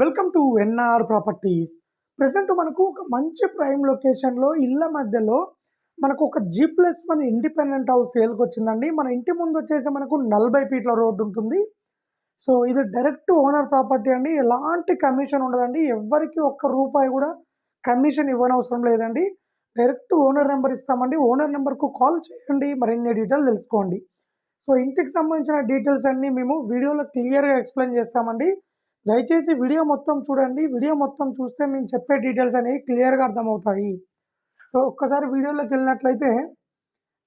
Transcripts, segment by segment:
Welcome to NR properties. Present మనకు ఒక మంచి ప్రైమ్ లొకేషన్లో ఇళ్ళ మధ్యలో మనకు ఒక జీ ప్లస్ మన ఇండిపెండెంట్ హౌస్ సేల్కి వచ్చిందండి మన ఇంటి ముందు వచ్చేసి మనకు నలభై ఫీట్ల రోడ్డు ఉంటుంది. సో ఇది డైరెక్ట్ ఓనర్ ప్రాపర్టీ అండి. ఎలాంటి కమిషన్ ఉండదండి. ఎవరికి ఒక్క రూపాయి కూడా కమిషన్ ఇవ్వనవసరం లేదండి. డైరెక్ట్ ఓనర్ నెంబర్ ఇస్తామండి. ఓనర్ నెంబర్కు కాల్ చేయండి. మరిన్ని డీటెయిల్ తెలుసుకోండి. సో ఇంటికి సంబంధించిన డీటెయిల్స్ అన్నీ మేము వీడియోలో క్లియర్గా ఎక్స్ప్లెయిన్ చేస్తామండి. దయచేసి వీడియో మొత్తం చూడండి. వీడియో మొత్తం చూస్తే మేము చెప్పే డీటెయిల్స్ అనేవి క్లియర్గా అర్థమవుతాయి. సో ఒక్కసారి వీడియోలోకి వెళ్ళినట్లయితే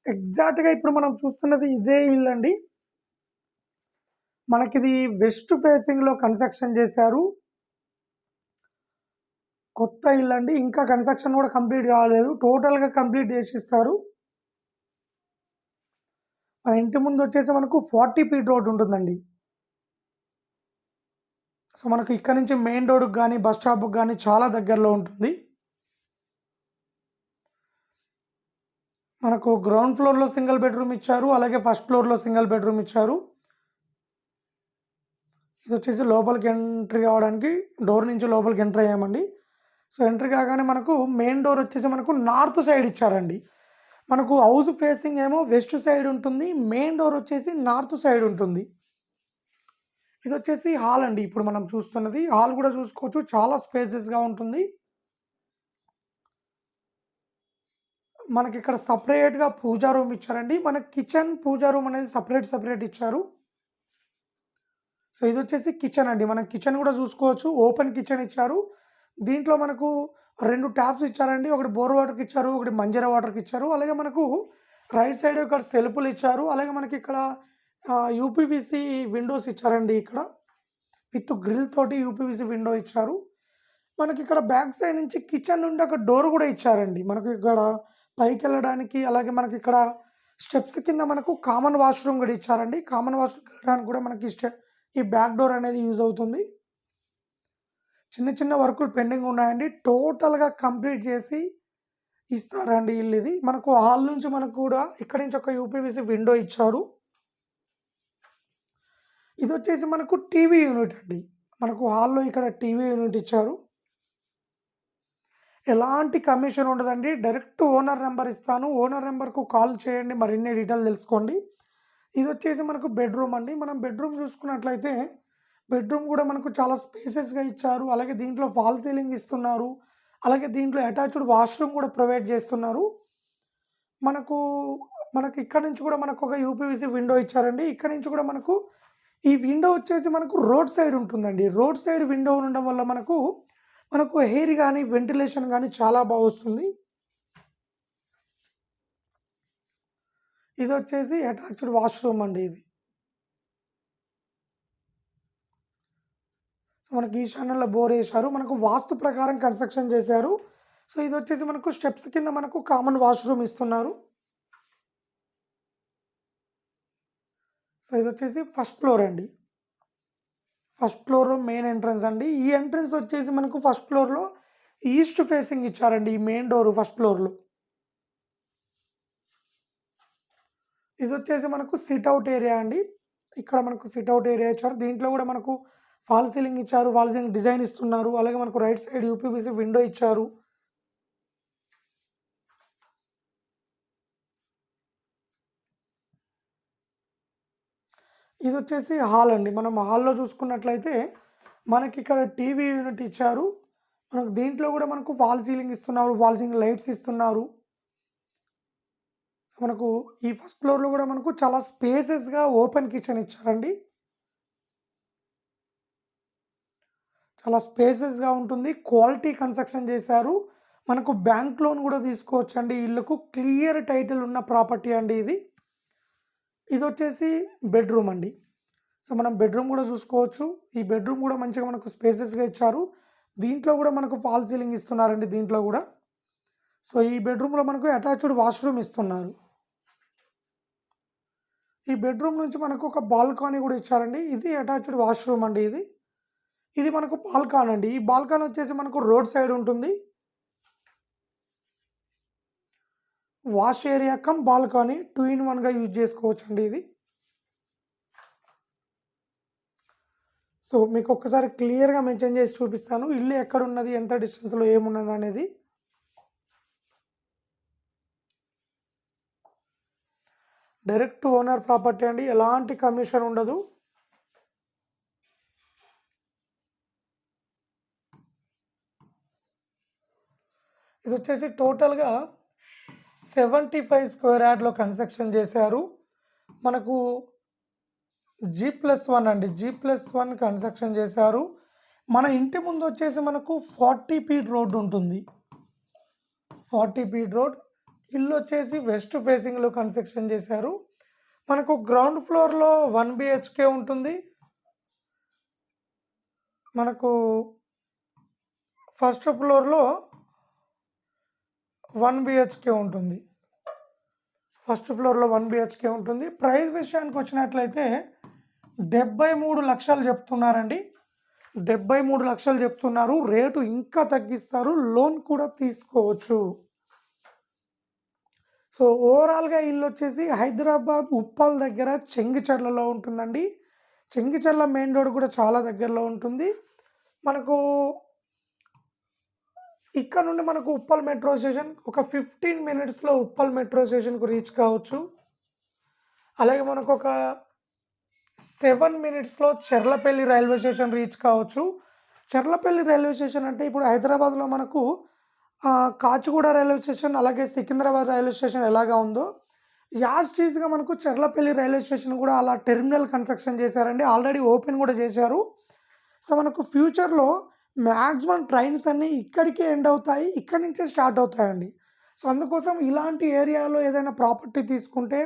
ఎగ్జాక్ట్గా ఇప్పుడు మనం చూస్తున్నది ఇదే ఇల్లు అండి. మనకిది వెస్ట్ ఫేసింగ్లో కన్స్ట్రక్షన్ చేశారు. కొత్త ఇల్లు అండి. ఇంకా కన్స్ట్రక్షన్ కూడా కంప్లీట్ కాలేదు. టోటల్గా కంప్లీట్ చేసి ఇస్తారు మన ఇంటి ముందు వచ్చేసి మనకు ఫార్టీ ఫీట్ రోడ్ ఉంటుందండి. సో మనకు ఇక్కడ నుంచి మెయిన్ రోడ్కి కానీ బస్ స్టాప్కి కానీ చాలా దగ్గరలో ఉంటుంది. మనకు గ్రౌండ్ ఫ్లోర్లో సింగిల్ బెడ్రూమ్ ఇచ్చారు. అలాగే ఫస్ట్ ఫ్లోర్లో సింగిల్ బెడ్రూమ్ ఇచ్చారు. ఇది వచ్చేసి లోపలికి ఎంట్రీ కావడానికి డోర్ నుంచి లోపలికి ఎంటర్ అయ్యామండి. సో ఎంట్రీ కాగానే మనకు మెయిన్ డోర్ వచ్చేసి మనకు నార్త్ సైడ్ ఇచ్చారండి. మనకు హౌస్ ఫేసింగ్ ఏమో వెస్ట్ సైడ్ ఉంటుంది. మెయిన్ డోర్ వచ్చేసి నార్త్ సైడ్ ఉంటుంది. ఇది వచ్చేసి హాల్ అండి. ఇప్పుడు మనం చూస్తున్నది హాల్ కూడా చూసుకోవచ్చు. చాలా స్పేసెస్గా ఉంటుంది. మనకి ఇక్కడ సపరేట్గా పూజా రూమ్ ఇచ్చారండి. మన కిచెన్ పూజా రూమ్ అనేది సపరేట్ సపరేట్ ఇచ్చారు. సో ఇది వచ్చేసి కిచెన్ అండి. మనం కిచెన్ కూడా చూసుకోవచ్చు. ఓపెన్ కిచెన్ ఇచ్చారు. దీంట్లో మనకు రెండు ట్యాప్స్ ఇచ్చారండి. ఒకటి బోర్ వాటర్కి ఇచ్చారు. ఒకటి మంజర వాటర్కి ఇచ్చారు. అలాగే మనకు రైట్ సైడ్ ఇక్కడ సెల్ఫ్లు ఇచ్చారు. అలాగే మనకి ఇక్కడ యూపీవీసీ విండోస్ ఇచ్చారండి ఇక్కడ. విత్ గ్రిల్ తోటి యూపీవీసీ విండో ఇచ్చారు. మనకి ఇక్కడ బ్యాక్ సైడ్ నుంచి కిచెన్ నుండి ఒక డోర్ కూడా ఇచ్చారండి. మనకి ఇక్కడ పైకి వెళ్ళడానికి అలాగే మనకి ఇక్కడ స్టెప్స్ కింద మనకు కామన్ వాష్రూమ్ కూడా ఇచ్చారండి. కామన్ వాష్రూమ్ వెళ్ళడానికి కూడా మనకి ఈ బ్యాక్ డోర్ అనేది యూజ్ అవుతుంది. చిన్న చిన్న వర్కులు పెండింగ్ ఉన్నాయండి. టోటల్గా కంప్లీట్ చేసి ఇస్తారండి ఇల్లు ఇది. మనకు హాల్ నుంచి మనకు కూడా ఇక్కడి నుంచి ఒక యూపీవీసీ విండో ఇచ్చారు. ఇది వచ్చేసి మనకు టీవీ యూనిట్ అండి. మనకు హాల్లో ఇక్కడ టీవీ యూనిట్ ఇచ్చారు. ఎలాంటి కమిషన్ ఉండదండి. డైరెక్ట్ ఓనర్ నెంబర్ ఇస్తాను. ఓనర్ నెంబర్కు కాల్ చేయండి. మరిన్ని డీటెయిల్ తెలుసుకోండి. ఇది వచ్చేసి మనకు బెడ్రూమ్ అండి. మనం బెడ్రూమ్ చూసుకున్నట్లయితే బెడ్రూమ్ కూడా మనకు చాలా స్పేసెస్గా ఇచ్చారు. అలాగే దీంట్లో ఫాల్ సీలింగ్ ఇస్తున్నారు. అలాగే దీంట్లో అటాచ్డ్ వాష్రూమ్ కూడా ప్రొవైడ్ చేస్తున్నారు. మనకు మనకు ఇక్కడ నుంచి కూడా మనకు ఒక యూపీవీసీ విండో ఇచ్చారండి. ఇక్కడ నుంచి కూడా మనకు ఈ విండో వచ్చేసి మనకు రోడ్ సైడ్ ఉంటుందండి. రోడ్ సైడ్ విండో ఉండడం వల్ల మనకు మనకు ఎయిర్ కానీ వెంటిలేషన్ కానీ చాలా బాగా వస్తుంది. ఇది వచ్చేసి అటాచ్డ్ వాష్రూమ్ అండి ఇది. సో మనకి ఈశాన్యంలో బోర్ వేశారు. మనకు వాస్తు ప్రకారం కన్స్ట్రక్షన్ చేశారు. సో ఇది వచ్చేసి మనకు స్టెప్స్ కింద మనకు కామన్ వాష్రూమ్ ఇస్తున్నారు. సో ఇది వచ్చేసి ఫస్ట్ ఫ్లోర్ అండి. ఫస్ట్ ఫ్లోర్ మెయిన్ ఎంట్రన్స్ అండి. ఈ ఎంట్రన్స్ వచ్చేసి మనకు ఫస్ట్ ఫ్లోర్లో ఈస్ట్ ఫేసింగ్ ఇచ్చారండి ఈ మెయిన్ డోర్ ఫస్ట్ ఫ్లోర్లో ఇది వచ్చేసి మనకు సిట్ అవుట్ ఏరియా అండి. ఇక్కడ మనకు సిట్ అవుట్ ఏరియా ఇచ్చారు. దీంట్లో కూడా మనకు ఫాల్ సీలింగ్ ఇచ్చారు. ఫాల్ సీలింగ్ డిజైన్ ఇస్తున్నారు. అలాగే మనకు రైట్ సైడ్ యూపీబీసీ విండో ఇచ్చారు. ఇది వచ్చేసి హాల్ అండి. మనం హాల్లో చూసుకున్నట్లయితే మనకి ఇక్కడ టీవీ యూనిట్ ఇచ్చారు. మనకు దీంట్లో కూడా మనకు వాల్ సీలింగ్ ఇస్తున్నారు. వాల్ సీలింగ్ లైట్స్ ఇస్తున్నారు. మనకు ఈ ఫస్ట్ ఫ్లోర్లో కూడా మనకు చాలా స్పేసెస్గా ఓపెన్ కిచెన్ ఇచ్చారండి. చాలా స్పేసెస్గా ఉంటుంది. క్వాలిటీ కన్స్ట్రక్షన్ చేశారు. మనకు బ్యాంక్ లోన్ కూడా తీసుకోవచ్చు అండి ఇల్లుకు క్లియర్ టైటిల్ ఉన్న ప్రాపర్టీ అండి ఇది. ఇది వచ్చేసి బెడ్రూమ్ అండి. సో మనం బెడ్రూమ్ కూడా చూసుకోవచ్చు. ఈ బెడ్రూమ్ కూడా మంచిగా మనకు స్పేసెస్గా ఇచ్చారు. దీంట్లో కూడా మనకు ఫాల్ సీలింగ్ ఇస్తున్నారండి దీంట్లో కూడా. సో ఈ బెడ్రూమ్లో మనకు అటాచ్డ్ వాష్రూమ్ ఇస్తున్నారు. ఈ బెడ్రూమ్ నుంచి మనకు ఒక బాల్కానీ కూడా ఇచ్చారండి. ఇది అటాచ్డ్ వాష్రూమ్ అండి ఇది. ఇది మనకు బాల్కాన్ అండి. ఈ బాల్కాన్ వచ్చేసి మనకు రోడ్ సైడ్ ఉంటుంది. Wash area cum balcony two in వన్గా యూజ్ చేసుకోవచ్చు అండి ఇది. సో సో మీకు ఒక్కసారి క్లియర్గా మెన్షన్ చేసి చూపిస్తాను. ఇల్లు ఎక్కడ ఉన్నది ఎంత డిస్టెన్స్లో ఏమున్నది అనేది. డైరెక్ట్ ఓనర్ ప్రాపర్టీ అండి. ఎలాంటి కమిషన్ ఉండదు. ఇది వచ్చేసి టోటల్గా సెవెంటీ ఫైవ్ స్క్వేర్ యార్డ్లో కన్స్ట్రక్షన్ చేశారు. మనకు జీ ప్లస్ వన్ అండి. జీ ప్లస్ వన్ కన్స్ట్రక్షన్ చేశారు. మన ఇంటి ముందు వచ్చేసి మనకు ఫార్టీ ఫీట్ రోడ్ ఉంటుంది. Forty feet road. ఇల్లు వచ్చేసి వెస్ట్ ఫేసింగ్లో కన్స్ట్రక్షన్ చేశారు. మనకు గ్రౌండ్ ఫ్లోర్లో వన్ బిహెచ్కే ఉంటుంది. మనకు ఫస్ట్ ఫ్లోర్లో వన్ బిహెచ్కే ఉంటుంది. ఫస్ట్ ఫ్లోర్లో వన్ బిహెచ్కే ఉంటుంది. ప్రైస్ విషయానికి వచ్చినట్లయితే డెబ్బై మూడు లక్షలు చెప్తున్నారండి. డెబ్బై మూడు లక్షలు చెప్తున్నారు. రేటు ఇంకా తగ్గిస్తారు. లోన్ కూడా తీసుకోవచ్చు. సో ఓవరాల్గా ఇల్లు వచ్చేసి హైదరాబాద్ ఉప్పల్ దగ్గర చెంగిచెర్లలో ఉంటుందండి. చెంగిచెర్ల మెయిన్ రోడ్ కూడా చాలా దగ్గరలో ఉంటుంది. మనకు ఇక్కడ నుండి మనకు ఉప్పల్ మెట్రో స్టేషన్ ఒక ఫిఫ్టీన్ మినిట్స్లో ఉప్పల్ మెట్రో స్టేషన్కు రీచ్ కావచ్చు. అలాగే మనకు ఒక సెవెన్ మినిట్స్లో చెర్లపల్లి రైల్వే స్టేషన్ రీచ్ కావచ్చు. చెర్లపల్లి రైల్వే స్టేషన్ అంటే ఇప్పుడు హైదరాబాద్లో మనకు కాచిగూడ రైల్వే స్టేషన్ అలాగే సికింద్రాబాద్ రైల్వే స్టేషన్ ఎలాగా ఉందో. యాజ్టీస్గా మనకు చెర్లపల్లి రైల్వే స్టేషన్ కూడా అలా టెర్మినల్ కన్స్ట్రక్షన్ చేశారండి. ఆల్రెడీ ఓపెన్ కూడా చేశారు. సో మనకు ఫ్యూచర్లో మ్యాక్సిమం ట్రైన్స్ అన్నీ ఇక్కడికే ఎండ్ అవుతాయి ఇక్కడి నుంచే స్టార్ట్ అవుతాయండి. సో అందుకోసం ఇలాంటి ఏరియాలో ఏదైనా ప్రాపర్టీ తీసుకుంటే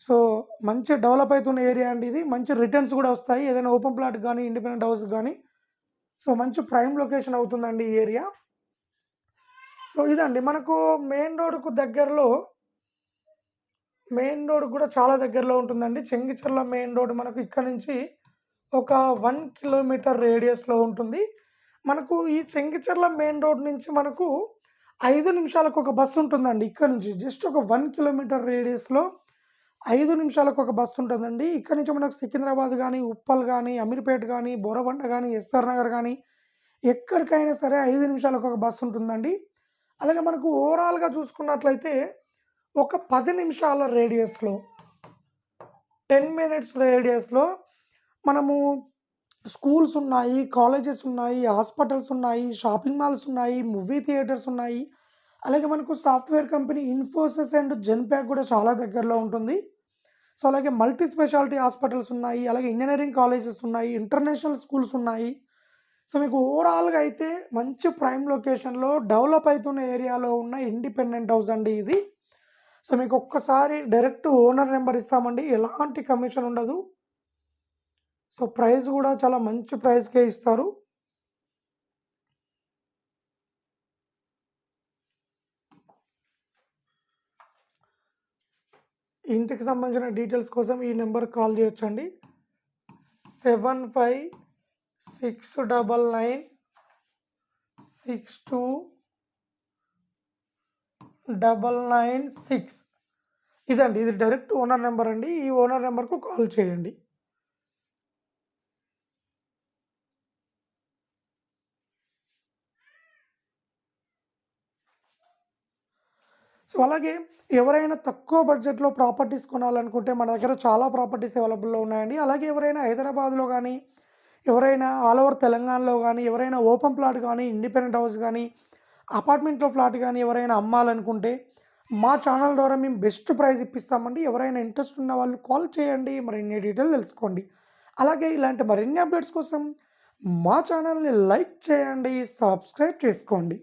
సో మంచి డెవలప్ అవుతున్న ఏరియా అండి ఇది. మంచి రిటర్న్స్ కూడా వస్తాయి. ఏదైనా ఓపెన్ ప్లాట్ కానీ ఇండిపెండెంట్ హౌస్ కానీ. సో మంచి ప్రైమ్ లొకేషన్ అవుతుందండి ఈ ఏరియా. సో ఇదండి. మనకు మెయిన్ రోడ్కు దగ్గరలో మెయిన్ రోడ్ కూడా చాలా దగ్గరలో ఉంటుందండి. చెంగిచర్ల మెయిన్ రోడ్ మనకు ఇక్కడ నుంచి ఒక వన్ కిలోమీటర్ రేడియస్లో ఉంటుంది. మనకు ఈ చెంగిచెర్ల మెయిన్ రోడ్ నుంచి మనకు ఐదు నిమిషాలకు ఒక బస్సు ఉంటుందండి ఇక్కడ నుంచి. జస్ట్ ఒక వన్ కిలోమీటర్ రేడియస్లో ఐదు నిమిషాలకు ఒక బస్సు ఉంటుందండి. ఇక్కడ నుంచి మనకు సికింద్రాబాద్ కానీ ఉప్పల్ కానీ అమీర్పేట్ కానీ బోరబండ కానీ ఎస్ఆర్ నగర్ కానీ ఎక్కడికైనా సరే ఐదు నిమిషాలకు ఒక బస్సు ఉంటుందండి. అలాగే మనకు ఓవరాల్గా చూసుకున్నట్లయితే ఒక పది నిమిషాల రేడియస్లో టెన్ మినిట్స్ రేడియస్లో మనము స్కూల్స్ ఉన్నాయి కాలేజెస్ ఉన్నాయి హాస్పిటల్స్ ఉన్నాయి షాపింగ్ మాల్స్ ఉన్నాయి మూవీ థియేటర్స్ ఉన్నాయి. అలాగే మనకు software company Infosys and Genpact కూడా చాలా దగ్గరలో ఉంటుంది. సో అలాగే మల్టీ స్పెషాలిటీ హాస్పిటల్స్ ఉన్నాయి అలాగే ఇంజనీరింగ్ కాలేజెస్ ఉన్నాయి ఇంటర్నేషనల్ స్కూల్స్ ఉన్నాయి. సో మీకు ఓవరాల్గా అయితే మంచి ప్రైమ్ లొకేషన్లో డెవలప్ అవుతున్న ఏరియాలో ఉన్న ఇండిపెండెంట్ హౌస్ అండి ఇది. సో మీకు ఒక్కసారి డైరెక్ట్ ఓనర్ నెంబర్ ఇస్తామండి ఎలాంటి కమిషన్ ఉండదు. సో ప్రైస్ కూడా చాలా మంచి ప్రైస్కే ఇస్తారు. ఇంటికి సంబంధించిన డీటెయిల్స్ కోసం ఈ నెంబర్ కాల్ చేయొచ్చండి. Seven five six double nine six two double nine six. ఇదండి ఇది డైరెక్ట్ ఓనర్ నెంబర్ అండి. ఈ ఓనర్ నెంబర్కు కాల్ చేయండి. సో అలాగే ఎవరైనా తక్కువ బడ్జెట్లో ప్రాపర్టీస్ కొనాలనుకుంటే మన దగ్గర చాలా ప్రాపర్టీస్ అవైలబుల్లో ఉన్నాయండి. అలాగే ఎవరైనా హైదరాబాద్లో కానీ ఎవరైనా ఆల్ ఓవర్ తెలంగాణలో కానీ ఎవరైనా ఓపెన్ ప్లాట్ కానీ ఇండిపెండెంట్ హౌస్ కానీ అపార్ట్మెంట్లో ఫ్లాట్ కానీ ఎవరైనా అమ్మాలనుకుంటే మా ఛానల్ ద్వారా మేము బెస్ట్ ప్రైస్ ఇప్పిస్తామండి. ఎవరైనా ఇంట్రెస్ట్ ఉన్న వాళ్ళు కాల్ చేయండి. మరిన్ని డీటెయిల్ తెలుసుకోండి. అలాగే ఇలాంటి మరిన్ని అప్డేట్స్ కోసం మా ఛానల్ని లైక్ చేయండి సబ్స్క్రైబ్ చేసుకోండి.